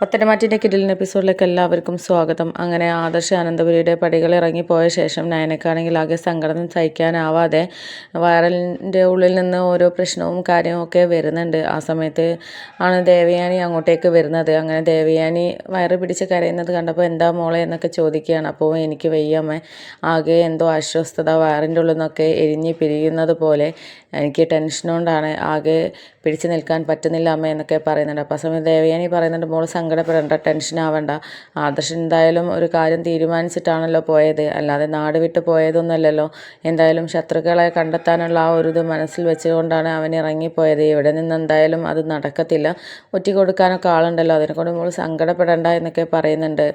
പത്തനമാറ്റിന്റെ കിടിലിൻ എപ്പിസോഡിലേക്ക് എല്ലാവർക്കും സ്വാഗതം. അങ്ങനെ ആദർശ അനന്തപുരിയുടെ പടികൾ ഇറങ്ങിപ്പോയ ശേഷം നയനക്കാണെങ്കിൽ ആകെ സങ്കടം സഹിക്കാനാവാതെ വയറലിന്റെ ഉള്ളിൽ നിന്ന് ഓരോ പ്രശ്നവും കാര്യവും ഒക്കെ വരുന്നുണ്ട്. ആ സമയത്ത് ആണ് ദേവയാനി അങ്ങോട്ടേക്ക് വരുന്നത്. അങ്ങനെ ദേവയാനി വയറ് പിടിച്ച് കരയുന്നത് കണ്ടപ്പോൾ എന്താ മോളെ എന്നൊക്കെ ചോദിക്കുകയാണ്. അപ്പോൾ എനിക്ക് വയ്യമ്മ ആകെ എന്തോ അസ്വസ്ഥത വയറിന്റെ ഉള്ളിൽ നിന്നൊക്കെ എരിഞ്ഞ് പിരിയുന്നത് പോലെ എനിക്ക് ടെൻഷനുകൊണ്ടാണ് ആകെ പിടിച്ചു നിൽക്കാൻ പറ്റുന്നില്ല അമ്മ എന്നൊക്കെ പറയുന്നുണ്ട്. അപ്പോൾ ആ സമയത്ത് ദേവയാനി പറയുന്നുണ്ട് മോൾ സങ്കടപ്പെടേണ്ട ടെൻഷൻ ആവേണ്ട. ആദർശൻ എന്തായാലും ഒരു കാര്യം തീരുമാനിച്ചിട്ടാണല്ലോ പോയത്. അല്ലാതെ നാട് വിട്ട് പോയതൊന്നുമല്ലല്ലോ. എന്തായാലും ശത്രുക്കളെ കണ്ടെത്താനുള്ള ആ ഒരു ഇത് മനസ്സിൽ വെച്ചുകൊണ്ടാണ് അവൻ ഇറങ്ങിപ്പോയത്. ഇവിടെ നിന്ന് എന്തായാലും അത് നടക്കത്തില്ല. ഒറ്റ കൊടുക്കാനൊക്കെ ആളുണ്ടല്ലോ. അതിനെക്കൊണ്ട് നമ്മൾ സങ്കടപ്പെടേണ്ട എന്നൊക്കെ പറയുന്നുണ്ട്.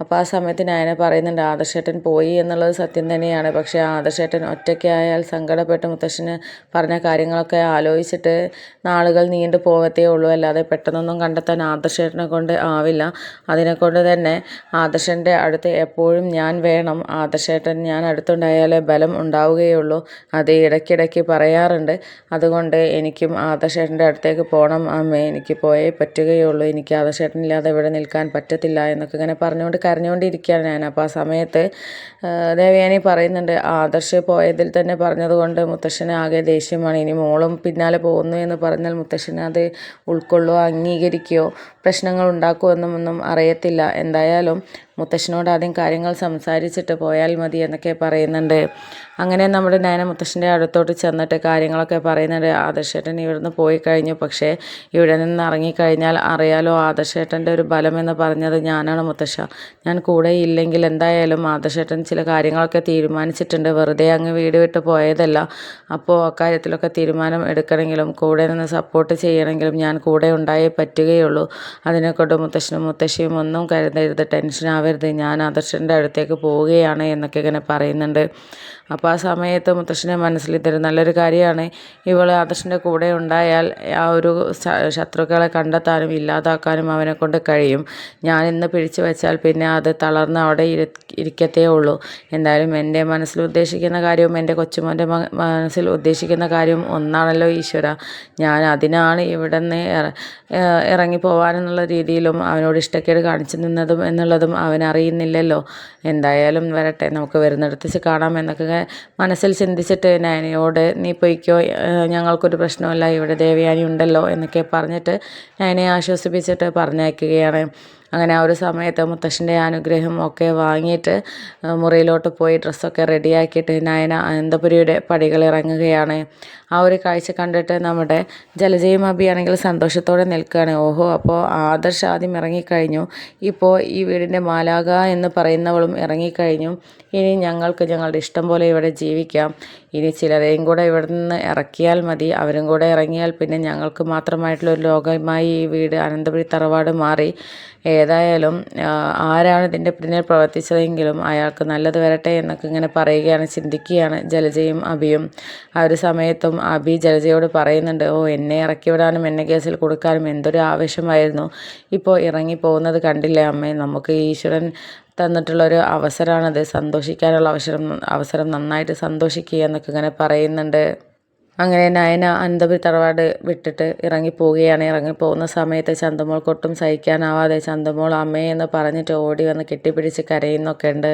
അപ്പോൾ ആ സമയത്ത് നയന പറയുന്നുണ്ട് ആദർശേട്ടൻ പോയി എന്നുള്ളത് സത്യം തന്നെയാണ്. പക്ഷേ ആദർശേട്ടൻ ഒറ്റയ്ക്കായാൽ സങ്കടപ്പെട്ട് മുത്തശ്ശന് പറഞ്ഞ കാര്യങ്ങളൊക്കെ ആലോചിച്ചിട്ട് നാളുകൾ നീണ്ടു പോകത്തേ ഉള്ളൂ. അല്ലാതെ പെട്ടെന്നൊന്നും കണ്ടെത്താൻ ആദർശേട്ടനെ കൊണ്ട് ആവില്ല. അതിനെക്കൊണ്ട് തന്നെ ആദർശന്റെ അടുത്ത് എപ്പോഴും ഞാൻ വേണം. ആദർശേട്ടൻ ഞാൻ അടുത്തുണ്ടായാലേ ബലം ഉണ്ടാവുകയുള്ളൂ. അത് ഇടയ്ക്കിടയ്ക്ക് പറയാറുണ്ട്. അതുകൊണ്ട് എനിക്കും ആദർശേട്ടന്റെ അടുത്തേക്ക് പോകണം അമ്മേ എനിക്ക് പോയേ പറ്റുകയുള്ളൂ. എനിക്ക് ആദർശേട്ടനില്ലാതെ ഇവിടെ നിൽക്കാൻ പറ്റത്തില്ല എന്നൊക്കെ ഇങ്ങനെ പറഞ്ഞുകൊണ്ട് കരഞ്ഞുകൊണ്ടിരിക്കുകയാണ് ഞാൻ. അപ്പോൾ ആ സമയത്ത് ദേവയാനി പറയുന്നുണ്ട് ആദർശ് പോയതിൽ തന്നെ പറഞ്ഞതുകൊണ്ട് മുത്തശ്ശന് ആകെ ദേഷ്യമാണ്. ഇനി മോളും പിന്നാലെ പോകുന്നു എന്ന് പറഞ്ഞാൽ മുത്തശ്ശന് അത് ഉൾക്കൊള്ളുകയോ അംഗീകരിക്കുകയോ പ്രശ്നങ്ങൾ ഉണ്ടാക്കുമോ എന്നൊന്നും അറിയത്തില്ല. എന്തായാലും മുത്തശ്ശനോട് ആദ്യം കാര്യങ്ങൾ സംസാരിച്ചിട്ട് പോയാൽ മതി എന്നൊക്കെ പറയുന്നുണ്ട്. അങ്ങനെ നമ്മുടെ നയന മുത്തശ്ശന്റെ അടുത്തോട്ട് ചെന്നിട്ട് കാര്യങ്ങളൊക്കെ പറയുന്നുണ്ട്. ആദർശേട്ടൻ ഇവിടുന്ന് പോയി കഴിഞ്ഞു. പക്ഷേ ഇവിടെ നിന്ന് ഇറങ്ങിക്കഴിഞ്ഞാൽ അറിയാലോ ആദർശേട്ടന്റെ ഒരു ബലമെന്ന് പറഞ്ഞത് ഞാനാണ് മുത്തശ്ശ. ഞാൻ കൂടെ ഇല്ലെങ്കിൽ എന്തായാലും ആദർശേട്ടൻ ചില കാര്യങ്ങളൊക്കെ തീരുമാനിച്ചിട്ടുണ്ട്. വെറുതെ അങ്ങ് വീട് വിട്ട് പോയതല്ല. അപ്പോൾ അക്കാര്യത്തിലൊക്കെ തീരുമാനം എടുക്കണമെങ്കിലും കൂടെ നിന്ന് സപ്പോർട്ട് ചെയ്യണമെങ്കിലും ഞാൻ കൂടെ ഉണ്ടായേ പറ്റുകയുള്ളൂ. അതിനെക്കൊണ്ട് മുത്തശ്ശനും മുത്തശ്ശിയും ഒന്നും കരുതരുത്. ടെൻഷൻ ഞാൻ ആദർശന്റെ അടുത്തേക്ക് പോവുകയാണ് എന്നൊക്കെ ഇങ്ങനെ പറയുന്നുണ്ട്. അപ്പോൾ ആ സമയത്ത് മുത്തശ്ശനെ മനസ്സിൽ തരും നല്ലൊരു കാര്യമാണ്. ഇവൾ ആദർശന്റെ കൂടെ ഉണ്ടായാൽ ആ ഒരു ശത്രുക്കളെ കണ്ടെത്താനും ഇല്ലാതാക്കാനും അവനെ കൊണ്ട് കഴിയും. ഞാൻ ഇന്ന് പിടിച്ചു വെച്ചാൽ പിന്നെ അത് തളർന്ന് അവിടെ ഇരിക്കത്തേ ഉള്ളൂ. എന്തായാലും എന്റെ മനസ്സിൽ ഉദ്ദേശിക്കുന്ന കാര്യവും എന്റെ കൊച്ചുമോന്റെ മനസ്സിൽ ഉദ്ദേശിക്കുന്ന കാര്യവും ഒന്നാണല്ലോ ഈശ്വര. ഞാൻ അതിനാണ് ഇവിടെ നിന്ന് ഇറങ്ങിപ്പോവാനെന്നുള്ള രീതിയിലും അവനോട് ഇഷ്ടക്കേട് കാണിച്ചു നിന്നതും എന്നുള്ളതും അവൻ അറിയുന്നില്ലല്ലോ എന്തായാലും വരട്ടെ നമുക്ക് വരുന്നിടത്ത് കാണാം എന്നൊക്കെ മനസ്സിൽ ചിന്തിച്ചിട്ട് നയനയോട് നീ പൊയ്ക്കോ ഞങ്ങൾക്കൊരു പ്രശ്നമല്ല ഇവിടെ ദേവയാനി ഉണ്ടല്ലോ എന്നൊക്കെ പറഞ്ഞിട്ട് നയനയെ ആശ്വസിപ്പിച്ചിട്ട് പറഞ്ഞയക്കുകയാണ്. അങ്ങനെ ആ ഒരു സമയത്ത് മുത്തശ്ശന്റെ അനുഗ്രഹം ഒക്കെ വാങ്ങിയിട്ട് മുറിയിലോട്ട് പോയി ഡ്രസ്സൊക്കെ റെഡിയാക്കിയിട്ട് നയന അനന്തപുരിയുടെ പടികൾ ഇറങ്ങുകയാണ്. ആ ഒരു കാഴ്ച കണ്ടിട്ട് നമ്മുടെ ജലജയും അഭിയാണെങ്കിൽ സന്തോഷത്തോടെ നിൽക്കുകയാണ്. ഓഹോ അപ്പോൾ ആദർശ് ആദ്യം ഇറങ്ങിക്കഴിഞ്ഞു. ഇപ്പോൾ ഈ വീടിന്റെ മാലാക എന്ന് പറയുന്നവളും ഇറങ്ങിക്കഴിഞ്ഞു. ഇനി ഞങ്ങൾക്ക് ഞങ്ങളുടെ ഇഷ്ടം പോലെ ഇവിടെ ജീവിക്കാം. ഇനി ചിലരെയും കൂടെ ഇവിടെ നിന്ന് ഇറക്കിയാൽ മതി. അവരും കൂടെ ഇറങ്ങിയാൽ പിന്നെ ഞങ്ങൾക്ക് മാത്രമായിട്ടുള്ള ഒരു ലോകമായി ഈ വീട് അനന്തപുരി തറവാട് മാറി. ഏതായാലും ആരാണ് ഇതിന്റെ പിന്നിൽ പ്രവർത്തിച്ചതെങ്കിലും അയാൾക്ക് നല്ലത് വരട്ടെ എന്നൊക്കെ ഇങ്ങനെ പറയുകയാണ് ചിന്തിക്കുകയാണ് ജലജയും അഭിയും ആ ഒരു സമയത്തും അഭി ജലജയോട് പറയുന്നുണ്ട് ഓ എന്നെ ഇറക്കി വിടാനും എന്നെ കേസിൽ കൊടുക്കാനും എന്തൊരു ആവശ്യമായിരുന്നു ഇപ്പോൾ ഇറങ്ങി പോകുന്നത് കണ്ടില്ലേ അമ്മേ നമുക്ക് ഈശ്വരൻ തന്നിട്ടുള്ളൊരു അവസരമാണത് സന്തോഷിക്കാനുള്ള അവസരം അവസരം നന്നായിട്ട് സന്തോഷിക്കുക എന്നൊക്കെ ഇങ്ങനെ പറയുന്നുണ്ട്. അങ്ങനെ നയന അനന്തപുരി തറവാട് വിട്ടിട്ട് ഇറങ്ങിപ്പോവുകയാണ് ഇറങ്ങിപ്പോകുന്ന സമയത്ത് ചന്തമോൾക്കൊട്ടും സഹിക്കാനാവാതെ ചന്തമോൾ അമ്മേ എന്ന് പറഞ്ഞിട്ട് ഓടി വന്ന് കെട്ടിപ്പിടിച്ച് കരയുന്നൊക്കെ ഉണ്ട്.